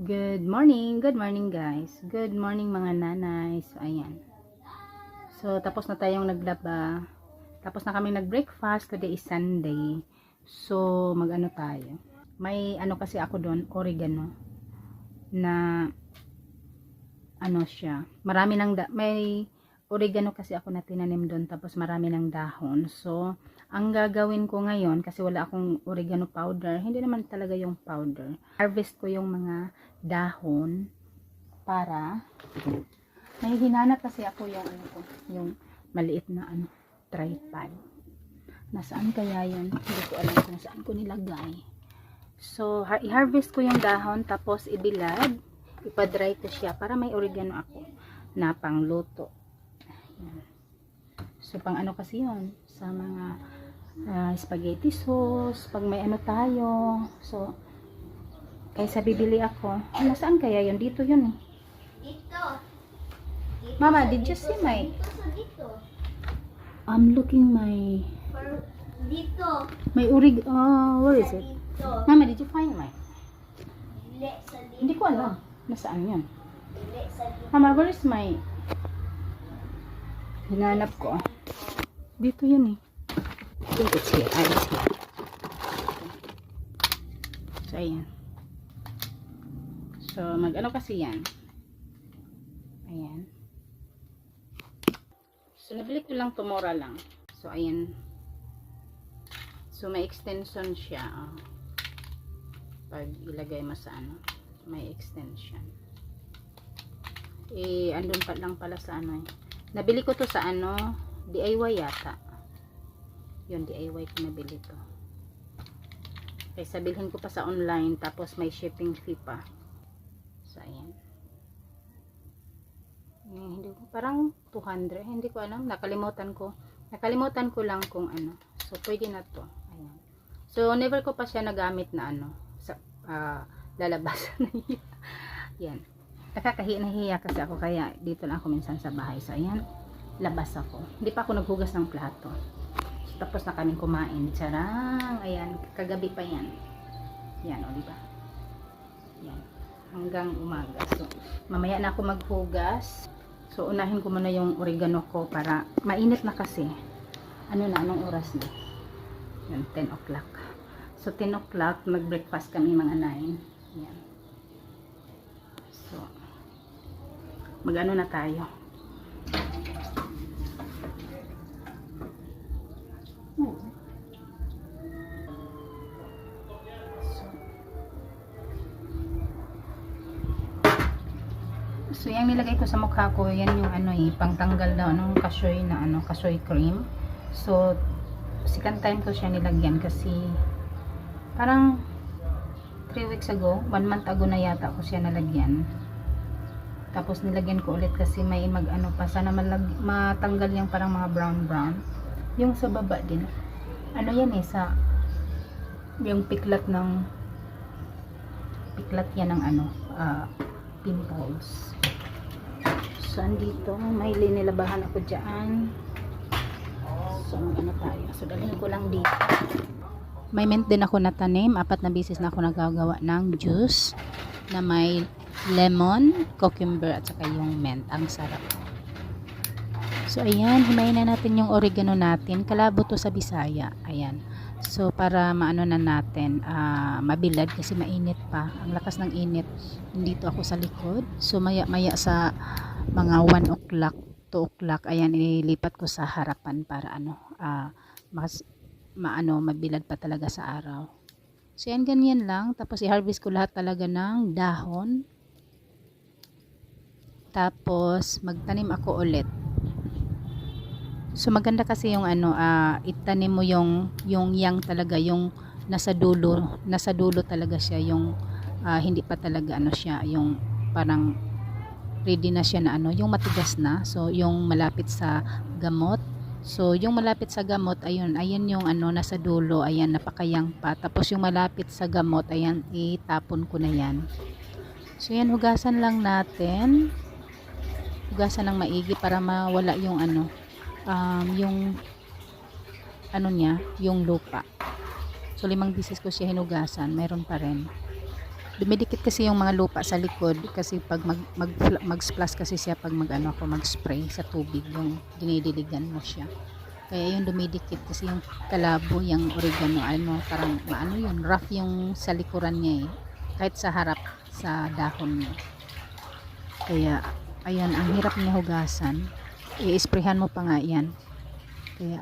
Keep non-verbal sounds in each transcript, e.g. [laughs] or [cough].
Good morning, good morning guys. Good morning mga nanay. So, ayan. So, tapos na tayong naglaba. Tapos na kami nag-breakfast. Today is Sunday. So, mag-ano tayo. May ano kasi ako doon, oregano. Na, ano siya. Marami ng, may oregano kasi ako na tinanim doon. Tapos marami ng dahon. So, ang gagawin ko ngayon, kasi wala akong oregano powder, hindi naman talaga yung powder. Harvest ko yung mga dahon para may hinanap kasi ako yung ano ko, yung maliit na ano, tripod. Nasaan kaya yun? Hindi ko alam kung saan ko nilagay. So, har- i-harvest ko yung dahon, tapos ibilad, ipadry ko siya para may oregano ako na pangluto. So, pang ano kasi yun? Sa mga ah, spaghetti sauce, pag may ano tayo. So, kaysa bibili ako. Ah, nasaan kaya yun? Dito yun eh. Dito. Dito Mama, did you see my- Dito sa dito. I'm looking my... Dito. My orig... Oh, where is it? Dito. Mama, did you find my... Dili sa dito. Hindi ko alam. Nasaan yun? Dili sa dito. Mama, where is my... Hinanap ko. ah. Dito yun eh. Here. Ah, it's here. So, ayan. So, mag-ano kasi yan. Ayan. So, nabili ko lang tumora lang. So, ayan. So, may extension siya. Oh. Pag ilagay mo sa ano, may extension. Eh, andun pa lang pala sa ano eh. Nabili ko to sa ano, DIY yata. Yun, DIY ko nabili to. Kaysa bilhin ko pa sa online, tapos may shipping fee pa. So, ayan. Eh, hindi ko, parang 200, hindi ko alam, nakalimutan ko. Nakalimutan ko lang kung ano. So, pwede na to. Ayan. So, never ko pa siya nagamit na ano, sa, ah, lalabas. [laughs] Yan. Nakakahiya kasi ako kaya dito lang ako minsan sa bahay. So, ayan, labas ako. Hindi pa ako naghugas ng plato. Tapos na kaming kumain. Charang! Ayan, kagabi pa yan. Yan, o, diba? Yan. Hanggang umaga. So, mamaya na ako maghugas. So, unahin ko muna yung oregano ko para mainit na kasi. Ano na, anong oras na? Yan, 10 o'clock. So, 10 o'clock, mag-breakfast kami mga 9. Yan. So, mag-ano na tayo. So, yung nilagay ko sa mukha ko, yan yung ano eh, pangtanggal daw ng kasoy na ano, kasoy cream. So, second time ko siya nilagyan kasi parang 3 weeks ago, 1 month ago na yata ako siya nalagyan. Tapos nilagyan ko ulit kasi may mag ano pa sana malag, matanggal yung parang mga brown brown. Yung sa baba din. Ano yan eh sa yung piklat ng piklat yan ng ano ah, pimples. So andito may linilabahan ako diyan. So ano tayo. So dalhin ko lang dito. May mint din ako na tanim. Apat na bisis na ako nagagawa ng juice na may lemon, cucumber at saka yung mint. Ang sarap. So ayan, himayin na natin yung oregano natin. Kalabo to sa Bisaya. Ayan. So para maano na natin, ah, mabilad kasi mainit pa. Ang lakas ng init. Nandito ako sa likod. So maya maya sa mga 1 o'clock, 2 o'clock, ayan ililipat ko sa harapan para ano, ah, mas maano, mabilad pa talaga sa araw. So yan ganyan lang. Tapos i-harvest ko lahat talaga ng dahon. Tapos magtanim ako ulit. So maganda kasi yung ano, ah, itanim mo yung yung yang talaga yung nasa dulo, nasa dulo talaga siya yung ah, hindi pa talaga ano siya, yung parang ready na siya na ano, yung matigas na. So yung malapit sa gamot. So yung malapit sa gamot, ayun, ayan yung ano nasa dulo, ayan napakayang pa. Tapos yung malapit sa gamot, ayan itapon ko na yan. So yan hugasan lang natin. Hugasan ng maigi para mawala yung ano, um, yung ano niya, yung lupa. So limang bisis ko siya hinugasan, mayroon pa rin. dumidikit kasi yung mga lupa sa likod kasi pag mag, mag, mag-splash kasi siya pag mag ano ako mag-spray sa tubig yung dinidiligan mo siya kaya yung dumidikit kasi yung kalabo yung oregano ano parang maano yun rough yung sa likuran niya eh kahit sa harap sa dahon niya kaya ayan ang hirap niya hugasan i-sprayhan mo pa nga yan. Kaya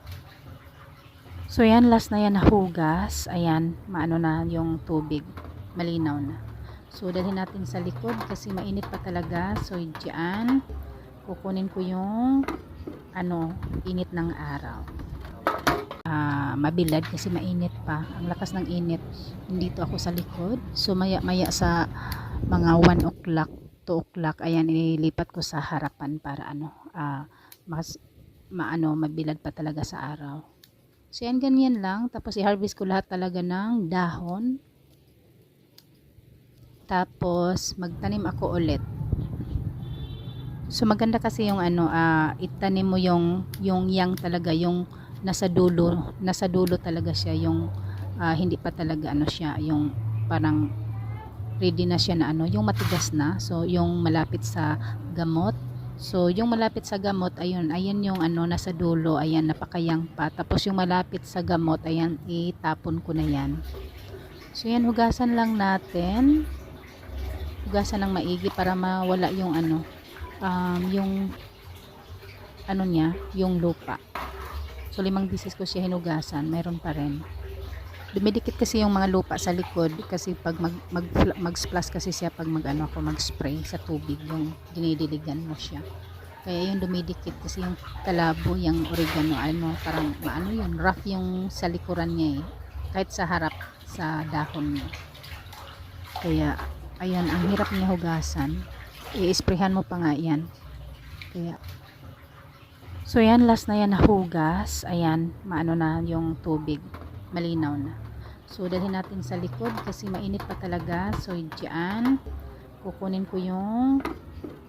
so yan last na yan nahugas ayan maano na yung tubig. Malinaw na. So dalhin natin sa likod kasi mainit pa talaga. So dyan kukunin ko yung ano init ng araw. Ah, mabilad kasi mainit pa. Ang lakas ng init. Dito ako sa likod. So maya maya sa mga 1 o'clock 2 o'clock ayan ilipat ko sa harapan para ano ah, mas maano mabilad pa talaga sa araw so yan ganyan lang tapos i-harvest ko lahat talaga ng dahon tapos magtanim ako ulit So maganda kasi yung ano, ah, itanim mo yung yung yang talaga, yung nasa dulo, nasa dulo talaga siya, yung ah, hindi pa talaga ano siya, yung parang ready na siya na ano, yung matigas na. So yung malapit sa gamot. So yung malapit sa gamot, ayun, ayan yung ano nasa dulo, ayan napakayang pa. Tapos yung malapit sa gamot, ayan itapon ko na yan. So yan hugasan lang natin. Hugasan ng maigi para mawala yung ano, um, yung ano niya, yung lupa. So limang bisis ko siya hinugasan, mayroon pa rin. Dumidikit kasi yung mga lupa sa likod kasi pag mag, mag, mag-splash kasi siya pag mag ano ako mag-spray sa tubig yung dinidiligan mo siya. Kaya yung dumidikit kasi yung kalabo, yung oregano, ano, parang maano yun, rough yung sa likuran niya eh. Kahit sa harap, sa dahon niya. Kaya, ayan, ang hirap niya hugasan i-sprayhan mo pa nga yan kaya so yan last na yan nahugas ayan maano na yung tubig malinaw na. So dalhin natin sa likod kasi mainit pa talaga. So dyan kukunin ko yung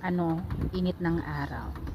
ano init ng araw